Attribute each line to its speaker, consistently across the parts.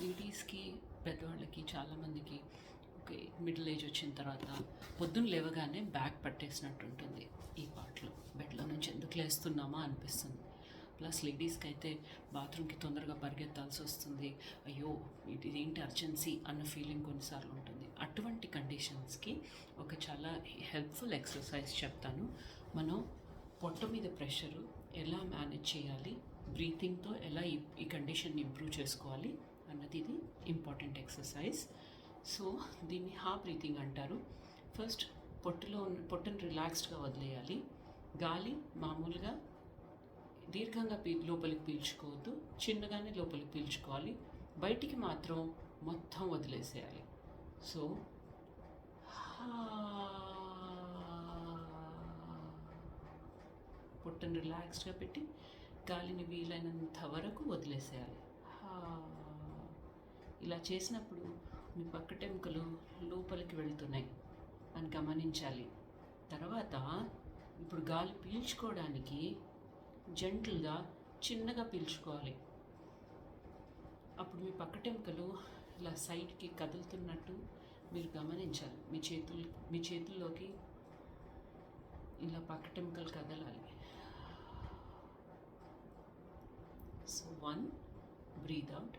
Speaker 1: లేడీస్కి పెద్దవాళ్ళకి చాలామందికి ఓకే మిడిల్ ఏజ్ వచ్చిన తర్వాత పొద్దున్న లేవగానే బ్యాక్ పట్టేసినట్టు ఉంటుంది ఈ పాటలు. బెడ్లో నుంచి ఎందుకు లేస్తున్నామా అనిపిస్తుంది. ప్లస్ లేడీస్కి అయితే బాత్రూమ్కి తొందరగా పరిగెత్తాల్సి వస్తుంది. అయ్యో ఇది ఏంటి అర్జెన్సీ అన్న ఫీలింగ్ కొన్నిసార్లు ఉంటుంది. అటువంటి కండిషన్స్కి ఒక చాలా హెల్ప్ఫుల్ ఎక్సర్సైజ్ చెప్తాను. మనం పొట్ట మీద ప్రెషరు ఎలా మేనేజ్ చేయాలి బ్రీతింగ్తో ఎలా ఈ ఈ కండిషన్ని ఇంప్రూవ్ చేసుకోవాలి అన్నది ఇది ఇంపార్టెంట్ ఎక్సర్సైజ్ సో దీన్ని హా బ్రీతింగ్ అంటారు. ఫస్ట్ పొట్టులో ఉన్న పొట్టును రిలాక్స్డ్గా వదిలేయాలి. గాలి మామూలుగా దీర్ఘంగా పీ లోపలికి పీల్చుకోవద్దు. చిన్నగానే లోపలికి పీల్చుకోవాలి. బయటికి మాత్రం మొత్తం వదిలేసేయాలి. సో పొట్టను రిలాక్స్డ్గా పెట్టి గాలిని వీలైనంత వరకు వదిలేసేయాలి. ఇలా చేసినప్పుడు మీ పక్కటెముకలు లోపలికి వెళుతున్నాయి అని గమనించాలి. తర్వాత ఇప్పుడు గాలి పీల్చుకోవడానికి జంటల్గా చిన్నగా పీల్చుకోవాలి. అప్పుడు మీ పక్కటెముకలు ఇలా సైడ్కి కదులుతున్నట్టు మీరు గమనించాలి. మీ చేతులు మీ చేతుల్లోకి ఇలా పక్కటెముకలు కదలాలి. So one breathe out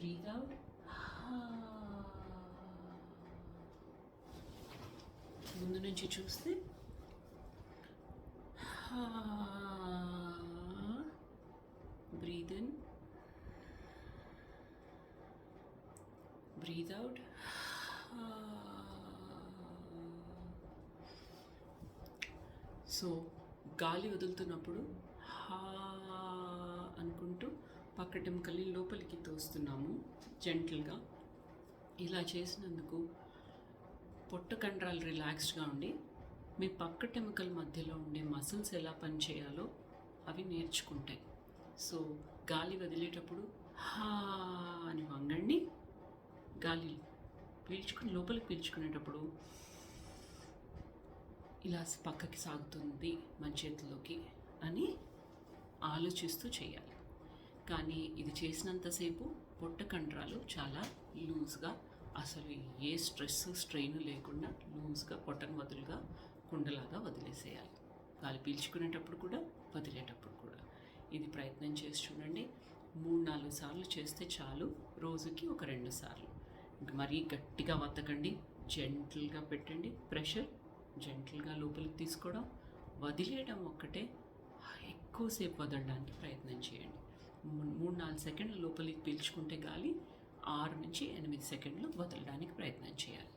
Speaker 1: Breathe out ముందు నుంచి చూస్తే. Breathe in breathe out so గాలి వదులుతున్నప్పుడు హా పక్కటెముకల్ని లోపలికి తోస్తున్నాము జెంటల్గా ఇలా చేసినందుకు పొట్ట కండరాలు రిలాక్స్డ్గా ఉండి మీ పక్కటెముకల మధ్యలో ఉండే మసిల్స్ ఎలా పనిచేయాలో అవి నేర్చుకుంటాయి. సో గాలి వదిలేటప్పుడు హా అని వంగండి. గాలి పీల్చుకుని లోపలికి పీల్చుకునేటప్పుడు ఇలా పక్కకి సాగుతుంది మన చేతిలోకి అని ఆలోచిస్తూ చేయాలి. కానీ ఇది చేసినంతసేపు పొట్ట కండరాలు చాలా లూజ్గా అసలు ఏ స్ట్రెస్ స్ట్రెయిన్ లేకుండా లూజ్గా పొట్టను వదులుగా కుండలాగా వదిలేసేయాలి. గాలి పీల్చుకునేటప్పుడు కూడా వదిలేటప్పుడు కూడా. ఇది ప్రయత్నం చేసి చూడండి. మూడు నాలుగు సార్లు చేస్తే చాలు. రోజుకి ఒక రెండు సార్లు. మరీ గట్టిగా వత్తకండి జెంటల్గా పెట్టండి. ప్రెషర్ జెంటల్గా లోపలికి తీసుకోవడం వదిలేయడం ఒక్కటే ఎక్కువసేపు వదలడానికి ప్రయత్నం చేయండి. మూడు నాలుగు సెకండ్ల లోపలికి పీల్చుకుంటే గాలి ఆరు నుంచి ఎనిమిది సెకండ్లు వదలడానికి ప్రయత్నం చేయాలి.